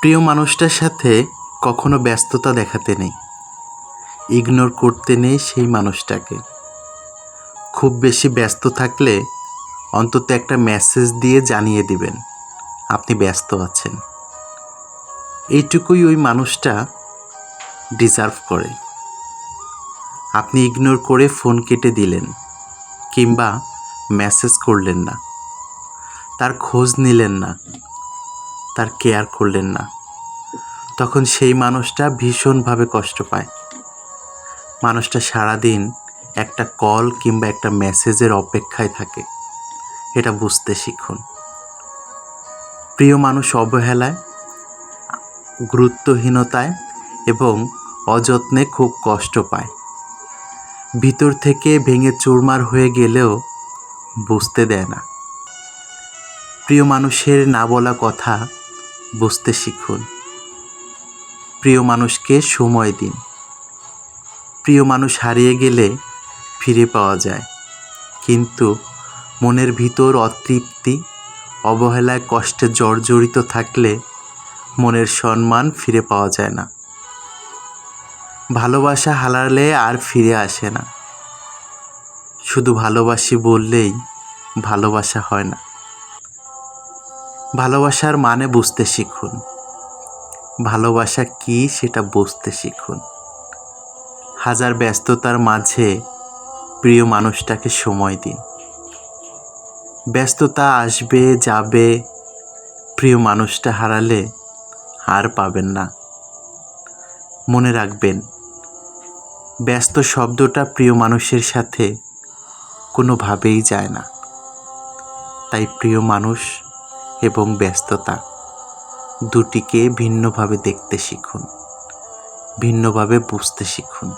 প্রিয় মানুষটার সাথে কখনো ব্যস্ততা দেখাতে নেই। ইগনোর করতে নেই সেই মানুষটাকে। খুব বেশি ব্যস্ত থাকলে অন্তত একটা মেসেজ দিয়ে জানিয়ে দিবেন, আপনি ব্যস্ত আছেন। এইটুকুই ওই মানুষটা ডিজার্ভ করে। আপনি ইগনোর করে ফোন কেটে দিলেন, কিংবা মেসেজ করলেন না। তার খোঁজ নিলেন না। তার কেয়ার করলেন না। তখন সেই মানুষটা ভীষণভাবে কষ্ট পায়। মানুষটা সারাদিন একটা কল কিংবা একটা মেসেজের অপেক্ষায় থাকে। এটা বুঝতে শিখুন। প্রিয় মানুষ অবহেলায়, গুরুত্বহীনতায় এবং অযত্নে খুব কষ্ট পায়। ভিতর থেকে ভেঙে চুরমার হয়ে গেলেও বুঝতে দেয় না। প্রিয় মানুষের না বলা কথা বুঝতে শিখুন। প্রিয় মানুষকে সময় দিন। প্রিয় মানুষ হারিয়ে গেলে ফিরে পাওয়া যায়। কিন্তু মনের ভিতর অতৃপ্তি, অবহেলায় কষ্টে জর্জরিত থাকলে মনের সম্মান ফিরে পাওয়া যায় না। ভালোবাসা হারালে আর ফিরে আসে না। শুধু ভালোবাসি বললেই ভালোবাসা হয় না। ভালোবাসার মানে বুঝতে শিখুন। ভালোবাসা কি সেটা বুঝতে শিখুন। হাজার ব্যস্ততার মাঝে প্রিয় মানুষটাকে সময় দিন। ব্যস্ততা আসবে, যাবে, প্রিয় মানুষটা হারালে আর পাবেন না। মনে রাখবেন, ব্যস্ত শব্দটা প্রিয় মানুষের সাথে কোনোভাবেই যায় না। তাই প্রিয় মানুষ এবং ব্যস্ততা। দুটিকে ভিন্নভাবে দেখতে শিখুন ভিন্নভাবে বুঝতে শিখুন।